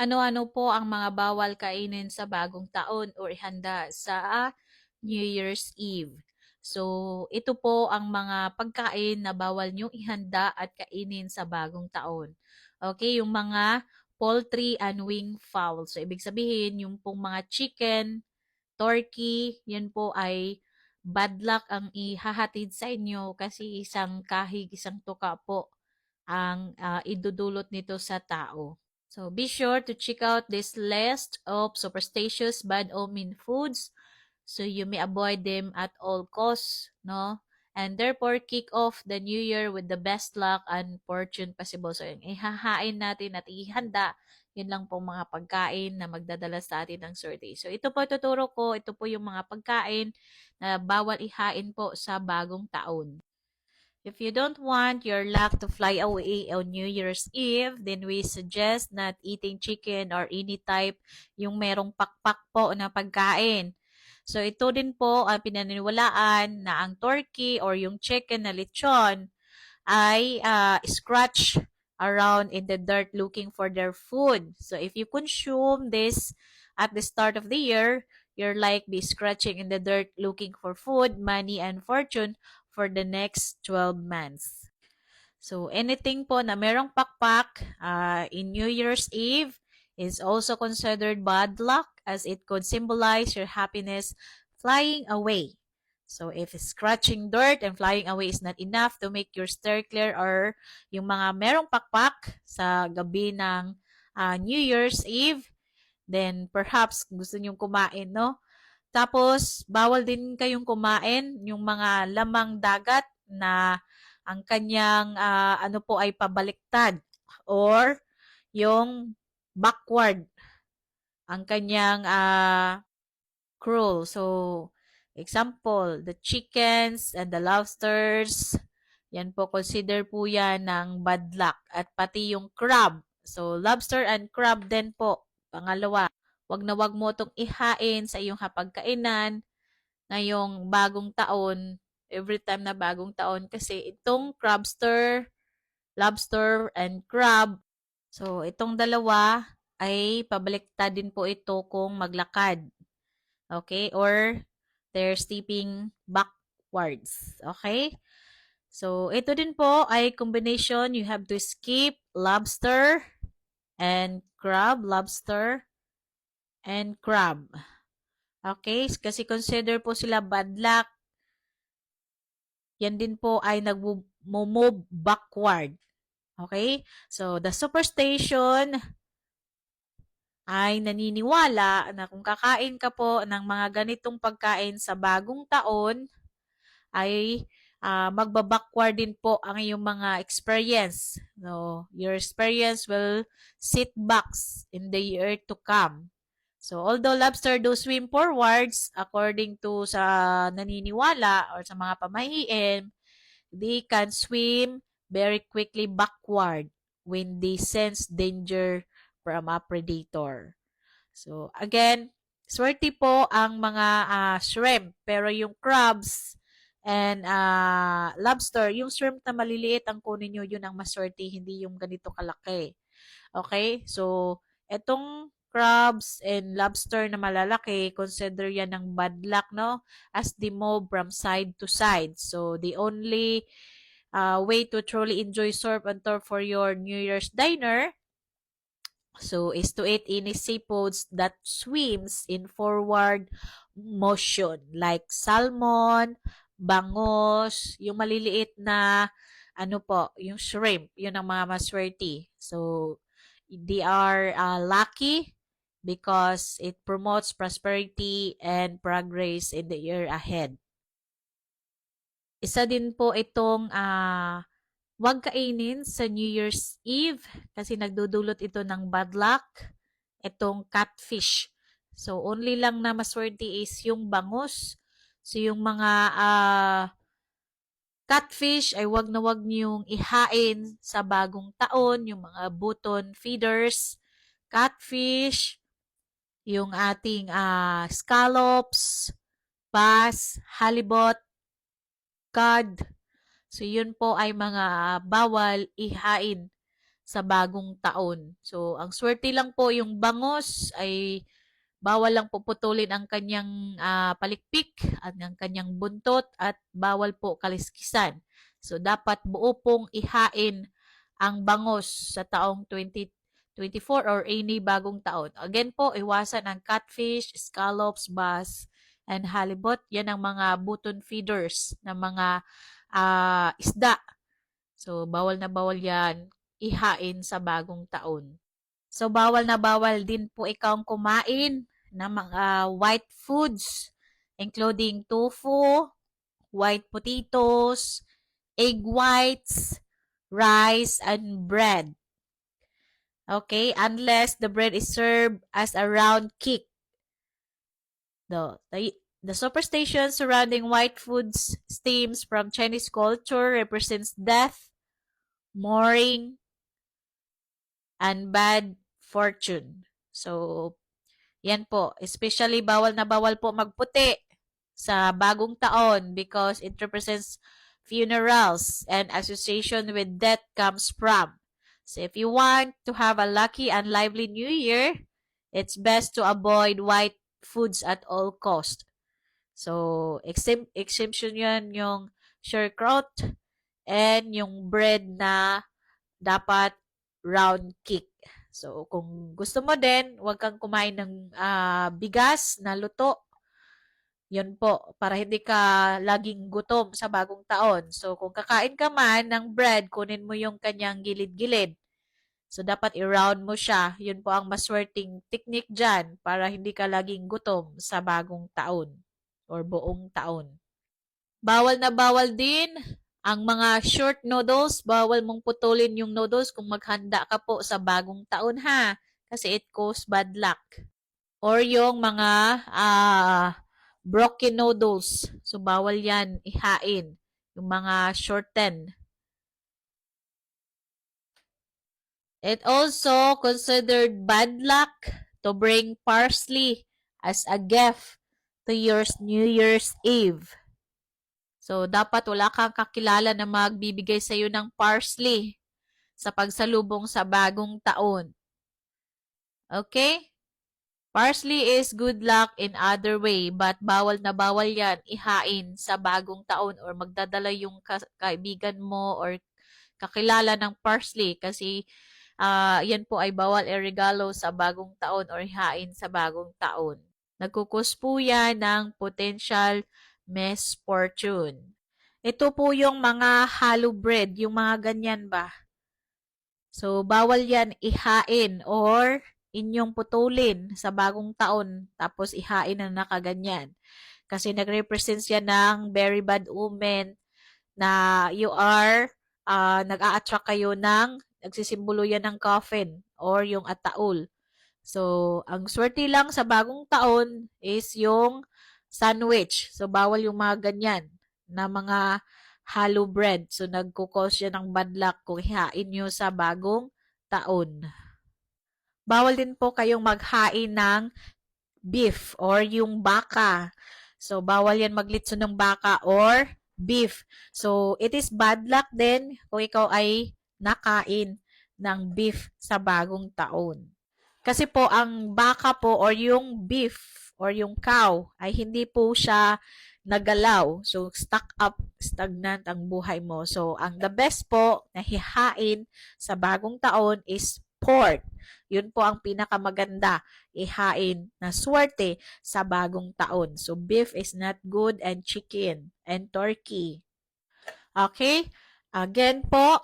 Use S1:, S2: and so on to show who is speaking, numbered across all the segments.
S1: Ano-ano po ang mga bawal kainin sa bagong taon o ihanda sa New Year's Eve? So, ito po ang mga pagkain na bawal niyong ihanda at kainin sa bagong taon. Okay, yung mga poultry and wing fowl. So, ibig sabihin, yung pong mga chicken, turkey, yan po ay bad luck ang ihahatid sa inyo kasi isang kahig, isang tuka po ang ah, idudulot nito sa tao. So be sure to check out this list of superstitious bad omen foods so you may avoid them at all costs, no? And therefore, kick off the new year with the best luck and fortune possible. So, yung ihahain natin at ihanda, yun lang po mga pagkain na magdadala sa atin ng swerte. So, ito po tuturo ko, ito po yung mga pagkain na bawal ihain po sa bagong taon. If you don't want your luck to fly away on New Year's Eve, then we suggest not eating chicken or any type yung merong pakpak po na pagkain. So ito din po ang pinaniniwalaan na ang turkey or yung chicken na lechon ay uh, scratch around in the dirt looking for their food. So if you consume this at the start of the year, you're like be scratching in the dirt looking for food, money, and fortune for the next 12 months. So, anything po na merong pakpak uh, in New Year's Eve is also considered bad luck as it could symbolize your happiness flying away. So, if scratching dirt and flying away is not enough to make your stir clear or yung mga merong pakpak sa gabi ng uh, New Year's Eve, then perhaps gusto nyong kumain, no? Tapos, bawal din kayong kumain yung mga lamang dagat na ang kanyang uh, ano po ay pabaliktad or yung backward ang kanyang uh, cruel. So, example, the chickens and the lobsters, yan po, consider po yan ng bad luck. At pati yung crab. So, lobster and crab din po. Pangalawa, Wag na wag mo itong ihain sa iyong hapagkainan ngayong bagong taon, every time na bagong taon kasi itong crabster, lobster, and crab, so itong dalawa ay pabaliktad din po ito kung maglakad. Okay? Or they're stepping backwards. Okay? So, ito din po ay combination. You have to skip lobster and crab, lobster, and crab. Okay? Kasi consider po sila bad luck. Yan din po ay nag-move backward. Okay? So, the superstition ay naniniwala na kung kakain ka po ng mga ganitong pagkain sa bagong taon, ay uh, magba-backward din po ang iyong mga experience. So, your experience will sit back in the year to come. So, although lobster do swim forwards, according to sa naniniwala or sa mga pamahiin, they can swim very quickly backward when they sense danger from a predator. So, again, swerte po ang mga uh, shrimp, pero yung crabs and uh, lobster, yung shrimp na maliliit ang kunin nyo, yun ang maswerte, hindi yung ganito kalaki. Okay? So, etong crabs and lobster na malalaki, consider yan ng bad luck, no? As they move from side to side. So, the only uh, way to truly enjoy surf and turf for your New Year's dinner so is to eat any seafoods that swims in forward motion like salmon, bangos, yung maliliit na ano po, yung shrimp, yun ang mga maswerte. So, they are uh, lucky because it promotes prosperity and progress in the year ahead. Isa din po itong uh, wag kainin sa New Year's Eve kasi nagdudulot ito ng bad luck, itong catfish. So, only lang na maswerte is yung bangus. So, yung mga uh, catfish ay wag na wag niyong ihain sa bagong taon, yung mga buton feeders, catfish, yung ating uh, scallops, bass, halibut, cod. So, yun po ay mga bawal ihain sa bagong taon. So, ang swerte lang po yung bangos ay bawal lang po putulin ang kanyang ah, palikpik at ang kanyang buntot at bawal po kaliskisan. So, dapat buo pong ihain ang bangos sa taong 2024 or any bagong taon. Again po, iwasan ang catfish, scallops, bass, and halibut. Yan ang mga button feeders na mga ah, isda. So, bawal na bawal yan ihain sa bagong taon. So, bawal na bawal din po ikaw kumain ng mga white foods, including tofu, white potatoes, egg whites, rice, and bread. Okay, unless the bread is served as a round cake. The, the, the superstition surrounding white foods stems from Chinese culture, represents death, mourning, and bad fortune. So, yan po. Especially, bawal na bawal po magputi sa bagong taon because it represents funerals and association with death comes from. So, if you want to have a lucky and lively new year, it's best to avoid white foods at all cost. So, exemp- exemption yan yung sauerkraut and yung bread na dapat round cake. So, kung gusto mo din, huwag kang kumain ng ah, bigas na luto. Yun po, para hindi ka laging gutom sa bagong taon. So, kung kakain ka man ng bread, kunin mo yung kanyang gilid-gilid. So, dapat i-round mo siya. Yun po ang maswerteng technique dyan para hindi ka laging gutom sa bagong taon or buong taon. Bawal na bawal din ang mga short noodles. Bawal mong putulin yung noodles kung maghanda ka po sa bagong taon ha. Kasi it cause bad luck. Or yung mga ah, broken noodles. So, bawal yan ihain. Yung mga shorten. It also considered bad luck to bring parsley as a gift to your New Year's Eve. So, dapat wala kang kakilala na magbibigay sa iyo ng parsley sa pagsalubong sa bagong taon. Okay? Parsley is good luck in other way, but bawal na bawal yan ihain sa bagong taon or magdadala yung ka- kaibigan mo or kakilala ng parsley kasi ah, yan po ay bawal iregalo sa bagong taon or ihain sa bagong taon. Nagkukus po yan ng potential misfortune. Ito po yung mga hollow bread, yung mga ganyan ba? So, bawal yan ihain or inyong putulin sa bagong taon tapos ihain na nakaganyan. Kasi nag-represent yan ng very bad omen na you are, ah, nag-a-attract kayo ng, nagsisimbolo yan ng coffin or yung ataul. So, ang swerte lang sa bagong taon is yung sandwich. So, bawal yung mga ganyan na mga hollow bread. So, nagkukos yan ng bad luck kung ihain nyo sa bagong taon. Bawal din po kayong maghain ng beef or yung baka. So, bawal yan maglitso ng baka or beef. So, it is bad luck din kung ikaw ay nakain ng beef sa bagong taon. Kasi po, ang baka po or yung beef or yung cow ay hindi po siya nagalaw. So, stuck up, stagnant ang buhay mo. So, ang the best po na hihain sa bagong taon is pork. Yun po ang pinakamaganda ihain na swerte sa bagong taon. So, beef is not good and chicken and turkey. Okay? Again po,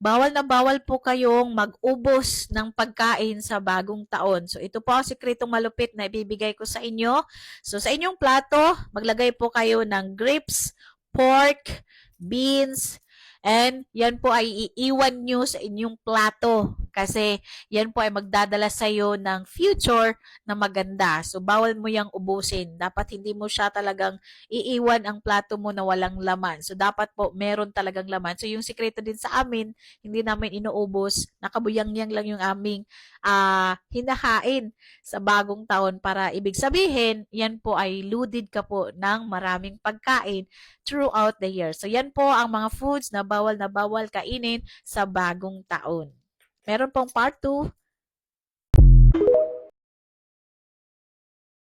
S1: bawal na bawal po kayong mag-ubos ng pagkain sa bagong taon. So, ito po ang sikretong malupit na ibibigay ko sa inyo. So, sa inyong plato, maglagay po kayo ng grapes, pork, beans, and yan po ay iiwan nyo sa inyong plato kasi yan po ay magdadala sa iyo ng future na maganda. So, bawal mo yang ubusin. Dapat hindi mo siya talagang iiwan ang plato mo na walang laman. So, dapat po meron talagang laman. So, yung sikreto din sa amin, hindi namin inuubos. Nakabuyang-yang lang yung aming ah, hinahain sa bagong taon para ibig sabihin, yan po ay loaded ka po ng maraming pagkain throughout the year. So, yan po ang mga foods na bawal na bawal kainin sa bagong taon. Meron pong part 2